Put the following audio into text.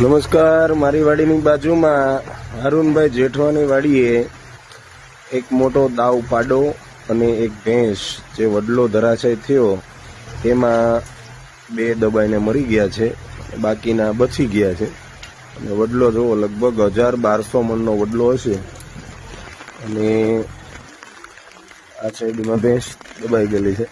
નમસ્કાર, મારી વાડીની બાજુમાં અરુણભાઈ જેઠવાની વાડીએ એક મોટો દાવ પાડો અને એક ભેંસ જે વડલો ધરાશય થયો, તેમાં બે દબાઈને મરી ગયા છે, બાકીના બચી ગયા છે. અને વડલો જોવો લગભગ હજાર બારસો મણનો વડલો હશે. અને આ સાઈડમાં ભેંસ દબાઈ ગયેલી છે.